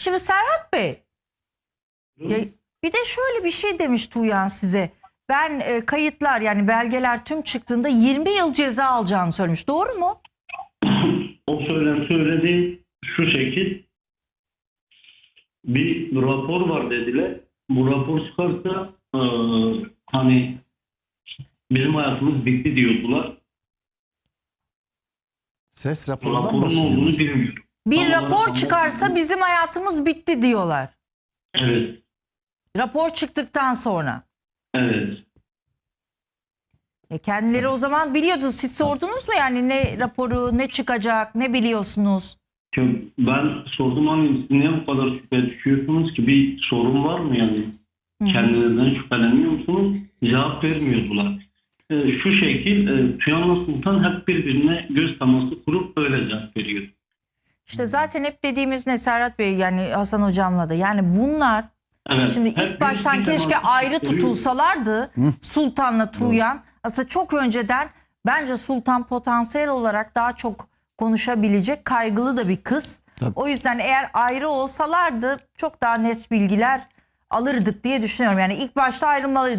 Şimdi Serhat Bey ya, bir de şöyle bir şey demiş Tuğyan size. Ben e, kayıtlar yani belgeler tüm çıktığında 20 yıl ceza alacağını söylemiş. Doğru mu? O söylen söyledi şu şekil. Bir rapor var dediler. Bu rapor çıkarsa eee, hani bizim hayatımız bitti diyordular. Ses raporundan raporun bahsediyoruz. olduğunu bilmiyorum. Bir olarak rapor ama- çıkarsa bizim hayatımız bitti diyorlar. Evet. Rapor çıktıktan sonra. Evet. E kendileri o zaman biliyordu. Siz sordunuz mu yani ne raporu, ne çıkacak, ne biliyorsunuz? Çünkü ben sordum hani siz niye bu kadar şüphe düşüyorsunuz ki bir sorun var mı yani? Kendinizden şüpheleniyor musunuz? Cevap vermiyordular. Ee, şu şekil e, Tüyan'la Sultan hep birbirine göz teması kurup öyle cevap veriyor. İşte zaten hep dediğimiz ne Serhat Bey yani Hasan Hocam'la da yani bunlar Evet, Şimdi hep ilk baştan birbirine keşke ayrı kuruyor. tutulsalardı Sultan'la Tuğyan. Aslında çok önceden bence Sultan potansiyel olarak daha çok konuşabilecek kaygılı da bir kız. Tabii. O yüzden eğer ayrı olsalardı çok daha net bilgiler alırdık diye düşünüyorum. Yani ilk başta ayrılmalıydı.